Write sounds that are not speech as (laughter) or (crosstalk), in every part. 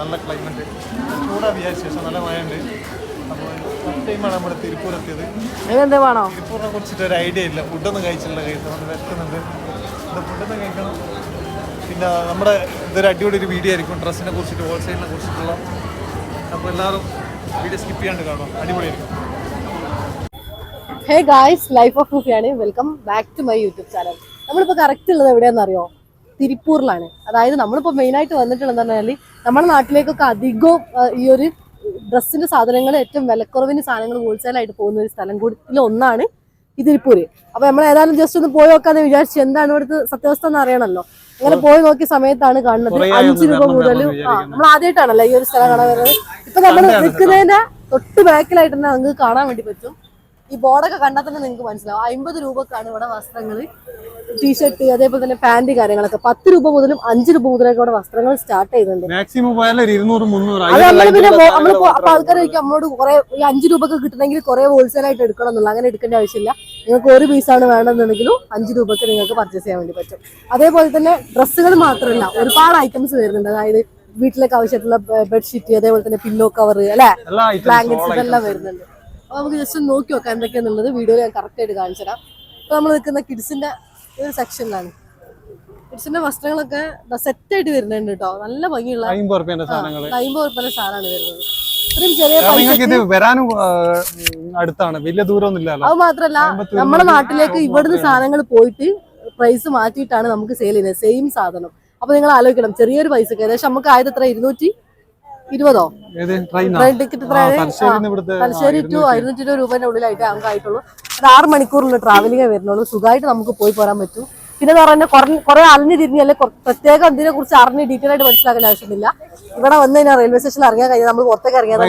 നല്ല ക്ലൈമറ്റ് ചൂടാ വിചാരിച്ച. ശേഷം നല്ല മഴയുണ്ട്. അപ്പോൾ ഫസ്റ്റ് ടൈമാണ് നമ്മുടെ തിരുപ്പൂർ എത്തിയത്. വേണോ? തിരുപ്പൂരിനെ കുറിച്ചിട്ട് ഒരു ഐഡിയ ഇല്ല. ഫുഡൊന്നും കഴിച്ചിട്ടില്ല കഴിച്ചത് നമ്മൾ വെക്കുന്നുണ്ട് ഫുഡൊന്നും കഴിക്കണം? പിന്നെ നമ്മുടെ ഇതൊരു അടിപൊളി ഒരു വീഡിയോ ആയിരിക്കും. ഡ്രസ്സിനെ കുറിച്ചിട്ട് ഹോൾസെയിലിനെ കുറിച്ചിട്ടുള്ള. അപ്പോൾ എല്ലാവരും വീഡിയോ സ്കിപ്പ് ചെയ്യാണ്ട് കാണാം അടിപൊളിയായിരിക്കും. Hey guys life of മൂഫിയാണ് welcome back to my YouTube channel നമ്മളിപ്പോൾ കറക്റ്റ് ഉള്ളത് എവിടെയാണെന്ന് അറിയോ തിരുപ്പൂരിലാണ്. അതായത് നമ്മളിപ്പോൾ മെയിനായിട്ട് വന്നിട്ടുള്ളതെന്ന് പറഞ്ഞാൽ നമ്മുടെ നാട്ടിലേക്കൊക്കെ അധികവും ഈ ഒരു ഡ്രസ്സിന്റെ സാധനങ്ങൾ ഏറ്റവും വിലക്കുറവിന് സാധനങ്ങൾ ഹോൾസെയിലായിട്ട് പോകുന്ന ഒരു സ്ഥലം കൂടി ഒന്നാണ് ഈ തിരുപ്പൂര്. അപ്പൊ നമ്മൾ ഏതായാലും ജസ്റ്റ് ഒന്ന് പോയി നോക്കാന്ന് വിചാരിച്ചു എന്താണ് ഇവിടുത്തെ സത്യാവസ്ഥ എന്ന് അറിയണമല്ലോ അങ്ങനെ പോയി നോക്കിയ സമയത്താണ് കാണുന്നത്. അഞ്ച് രൂപ കൂടുതൽ മുതൽ ആ നമ്മൾ ആദ്യമായിട്ടാണല്ലോ ഈ ഒരു സ്ഥലം കാണാൻ വരുന്നത്. ഇപ്പൊ നമ്മൾ നിൽക്കുന്നതിന്റെ തൊട്ട് ബാക്കിലായിട്ട് തന്നെ നമുക്ക് കാണാൻ വേണ്ടി പറ്റും. ഈ ബോർഡൊക്കെ കണ്ടാൽ തന്നെ നിങ്ങൾക്ക് മനസ്സിലാവും. അമ്പത് രൂപക്കാണ് ഇവിടെ വസ്ത്രങ്ങൾ ടീഷർട്ട് അതേപോലെ തന്നെ പാന്റ് കാര്യങ്ങളൊക്കെ. പത്ത് രൂപ മുതലും അഞ്ച് രൂപ മുതലൊക്കെ ഇവിടെ വസ്ത്രങ്ങൾ സ്റ്റാർട്ട് ചെയ്യുന്നുണ്ട്. മാക്സിമം അത് പിന്നെ അപ്പൊ ആൾക്കാർ ചോദിക്കും നമ്മളോട് കുറെ ഈ അഞ്ച് രൂപക്ക് കിട്ടണമെങ്കിൽ കുറെ ഹോൾസെയിൽ ആയിട്ട് എടുക്കണം എന്നുള്ള. അങ്ങനെ എടുക്കേണ്ട ആവശ്യമില്ല. നിങ്ങൾക്ക് ഒരു പീസാണ് വേണമെന്നുണ്ടെങ്കിലും അഞ്ച് രൂപക്ക് നിങ്ങൾക്ക് പർച്ചേസ് ചെയ്യാൻ വേണ്ടി പറ്റും. അതേപോലെ തന്നെ ഡ്രസ്സുകൾ മാത്രമല്ല ഒരുപാട് ഐറ്റംസ് വരുന്നുണ്ട്. അതായത് വീട്ടിലേക്ക് ആവശ്യമായിട്ടുള്ള ബെഡ്ഷീറ്റ് അതേപോലെ തന്നെ പില്ലോ കവർ അല്ലെ? എല്ലാ ബ്ലാങ്കറ്റ്സ് ഇതെല്ലാം വരുന്നുണ്ട്. അപ്പൊ നമുക്ക് ജസ്റ്റ് ഒന്ന് നോക്കി നോക്കാം എന്തൊക്കെയാണെന്നുള്ളത് വീഡിയോയിൽ ഞാൻ കറക്റ്റ് ആയിട്ട് കാണിച്ചു തരാം. അപ്പൊ നമ്മൾ നിൽക്കുന്ന കിഡ്സിന്റെ ഒരു സെക്ഷനിലാണ് കിഡ്സിന്റെ വസ്ത്രങ്ങളൊക്കെ സെറ്റ് ആയിട്ട് വരുന്നുണ്ട് കേട്ടോ. നല്ല ഭംഗിയുള്ള അമ്പത് റുപ്യന്റെ സാധനമാണ് വരുന്നത്. ഇത് വരാനും അടുത്താണ്. വലിയ അത് മാത്രല്ല നമ്മുടെ നാട്ടിലേക്ക് ഇവിടുന്ന് സാധനങ്ങൾ പോയിട്ട് പ്രൈസ് മാറ്റിയിട്ടാണ് നമുക്ക് സെയിൽ ചെയ്യുന്നത്. സെയിം സാധനം. അപ്പൊ നിങ്ങൾ ആലോചിക്കണം ചെറിയൊരു പൈസക്ക്. ഏകദേശം നമുക്ക് ആയത് എത്ര? ഇരുന്നൂറ്റി ഇരുപതോ? ട്രെയിൻ ടിക്കറ്റ് തലശ്ശേരി ടു ഇരുന്നൂറ്റി ഇരുപത് രൂപേന്റെ ഉള്ളിലായിട്ട് നമുക്ക് ആയിട്ടുള്ളൂ. അത് ആറ് മണിക്കൂറിൽ ട്രാവലിംഗേ വരുന്നുള്ളൂ. സുഖമായിട്ട് നമുക്ക് പോയി പോരാൻ പറ്റും. പിന്നെ എന്ന് പറഞ്ഞാൽ കുറഞ്ഞ കുറെ അറിഞ്ഞു തിരിഞ്ഞല്ലേ പ്രത്യേകം ഇതിനെ കുറിച്ച് അറിഞ്ഞ് ഡീറ്റെയിൽ ആയിട്ട് മനസ്സിലാക്കേണ്ട ആവശ്യമില്ല ഇവിടെ വന്നു കഴിഞ്ഞാൽ റെയിൽവേ സ്റ്റേഷനിൽ ഇറങ്ങിയാൽ കഴിഞ്ഞാൽ നമ്മൾ പുറത്തേക്ക് ഇറങ്ങിയാൽ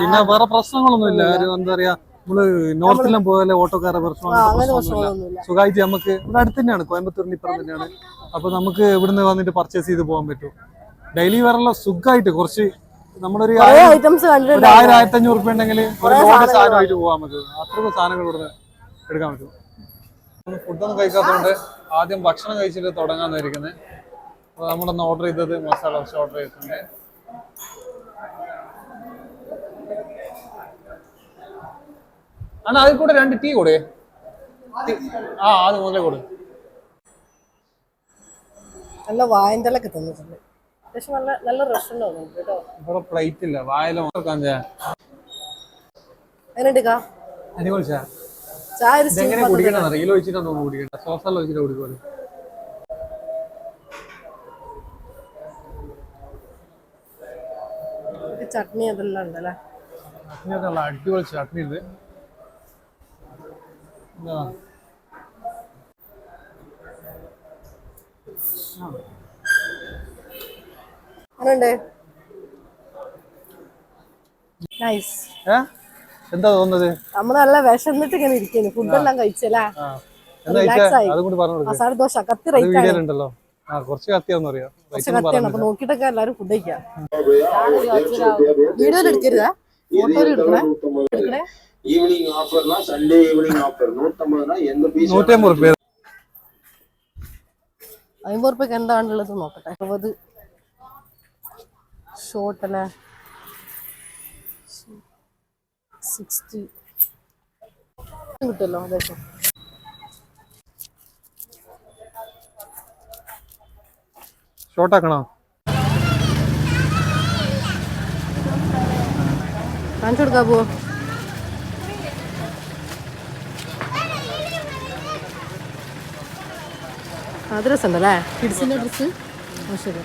പിന്നെ വേറെ പ്രശ്നങ്ങളൊന്നുമില്ല എന്താ പറയാ നമ്മൾ നോർത്തിലും പോയാലേ ഓട്ടോക്കാരെ പ്രശ്നം ആ, അങ്ങനത്തെ അങ്ങനെ പ്രശ്നമൊന്നുമില്ല. പ്രശ്നങ്ങളൊന്നുമില്ല സുഖമായിട്ട് നമുക്ക് ഇവിടെ അടുത്ത് തന്നെയാണ്. കോയമ്പത്തൂരിന് ഇപ്പുറം തന്നെയാണ്. അപ്പൊ നമുക്ക് ഇവിടുന്ന് വന്നിട്ട് പർച്ചേസ് ചെയ്ത് പോകാൻ പറ്റും. ഡെയിലി വെയറിലെ സുഖമായിട്ട് കുറച്ച് നമ്മളൊരു ഒരു ഐറ്റംസ് ആയിരം ആയിരത്തി അഞ്ഞൂറ് റുപ്യ ഉണ്ടെങ്കിൽ ഒരു ലോഡ് സാധനമായിട്ട് പോകാൻ പറ്റും. അത്രയും സാധനങ്ങൾ ഇവിടെ എടുക്കാൻ പറ്റും. ഫുഡൊന്നും കഴിക്കാത്തതുകൊണ്ട് ആദ്യം ഭക്ഷണം കഴിച്ചിട്ട് തുടങ്ങാന്ന് ഇരിക്കുന്നത് അപ്പോൾ നമ്മളൊന്ന് ഓർഡർ ചെയ്തത് മസാല ദോശ ഓർഡർ ചെയ്തിട്ടുണ്ട്. അണ്ണാ അതിൽ കൂടെ രണ്ട് ടീ കൂടെ ആ അത് മുതലേ കൂടെ. നല്ല വായന്തലൊക്കെ തന്നിട്ടുണ്ട്. പക്ഷെ നല്ല നല്ല റെസ്റ്റ് തോന്നുന്നുണ്ട് കേട്ടോ. ഇവിടെ പ്ലേറ്റ് ഇല്ല. വായല എങ്ങനെയുണ്ട് എടുക്കാം അടിപൊളി ചാ ചായ ഒരു ഇതെങ്ങനെ പദ്ധതി. കുടിക്കണം റീൽ വെച്ചിട്ടാണ് തോന്നുന്നു കുടിക്കണ്ട സോസെല്ലാം വെച്ചിട്ട് കുടിക്കുമല്ലോ ചട്നി അതെല്ലാം ഉണ്ടല്ലേ? ചട്നിയൊക്കെ നല്ല അടിപൊളി ചട്നി ഉണ്ട് എന്താ അങ്ങനെയുണ്ട് നൈസ് ഏ എന്താ തോന്നുന്നത് നമ്മൾ നല്ല വിശന്നിട്ട് ഇങ്ങനെ ഇരിക്കുന്നു ഫുഡെല്ലാം കഴിച്ചല്ലേ ആ എന്താ Relax കഴിച്ചാ ആയി. അതും കൂടി പറഞ്ഞു കൊടുക്ക് മസാല ദോശ കത്തി അത് റേറ്റ് ആണ് വീഡിയോയിൽ ഉണ്ടല്ലോ ആ കുറച്ച് കത്തിയാന്ന് അറിയാം കുറച്ച് കത്തിയാണ് അപ്പൊ നോക്കിയിട്ടൊക്കെ എല്ലാരും ഫുഡ് കഴിക്കാം വീഡിയോയിൽ എടുക്കരുത് ഫോട്ടോയിൽ എടുക്കണേ എടുക്കണേ ஈவினிங் ஆஃபர்னா சண்டே ஈவினிங் ஆஃபர் நூத்தம்பதுனா எந்த பீஸ் നൂറ്റമ്പത് റുപ്യ അമ്പത് റുപ്യക്ക് എന്താണുള്ളത് നോക്കട്ടെ അറുപത് ഷോർട്ട് അല്ലേ സിക്സ്റ്റി. കിട്ടുമല്ലോ ഏകദേശം ഷോർട്ട് ആക്കണോ കാണിച്ചു കൊടുക്കാ പോവോ അത് രസമുണ്ടല്ലേ? കിഡ്സിന്റെ ഡ്രസ്സ്? ശരി.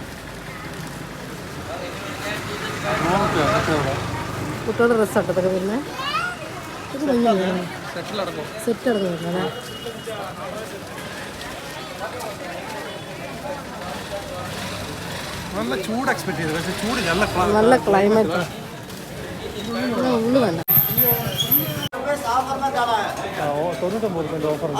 കുട്ടികളുടെ ഡ്രസ്സാട്ടോ ഇതൊക്കെ പിന്നെ ഇത് സെറ്റ് അടക്കം വരുന്നതാ നല്ല ചൂട് എക്സ്പെക്ട് ചെയ്തു. പക്ഷേ ചൂട് നല്ല നല്ല ക്ലൈമറ്റ് ഉള്ളു വേണ്ട തൊണ്ണൂറ്റൊമ്പത് ഓഫർ ഉണ്ട്.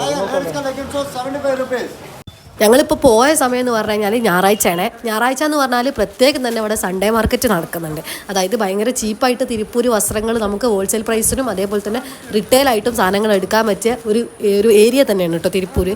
ഞങ്ങളിപ്പോൾ പോയ സമയം എന്ന് പറഞ്ഞു കഴിഞ്ഞാൽ ഞായറാഴ്ചയാണ്. ഞായറാഴ്ച എന്ന് പറഞ്ഞാൽ പ്രത്യേകം തന്നെ ഇവിടെ സൺഡേ മാർക്കറ്റ് നടക്കുന്നുണ്ട്. അതായത് ഭയങ്കര ചീപ്പായിട്ട് തിരുപ്പൂർ വസ്ത്രങ്ങൾ നമുക്ക് ഹോൾസെയിൽ പ്രൈസിനും അതേപോലെ തന്നെ റിട്ടെയിൽ ആയിട്ടും സാധനങ്ങൾ എടുക്കാൻ പറ്റിയ ഒരു ഒരു ഏരിയ തന്നെയാണ് കേട്ടോ തിരുപ്പൂർ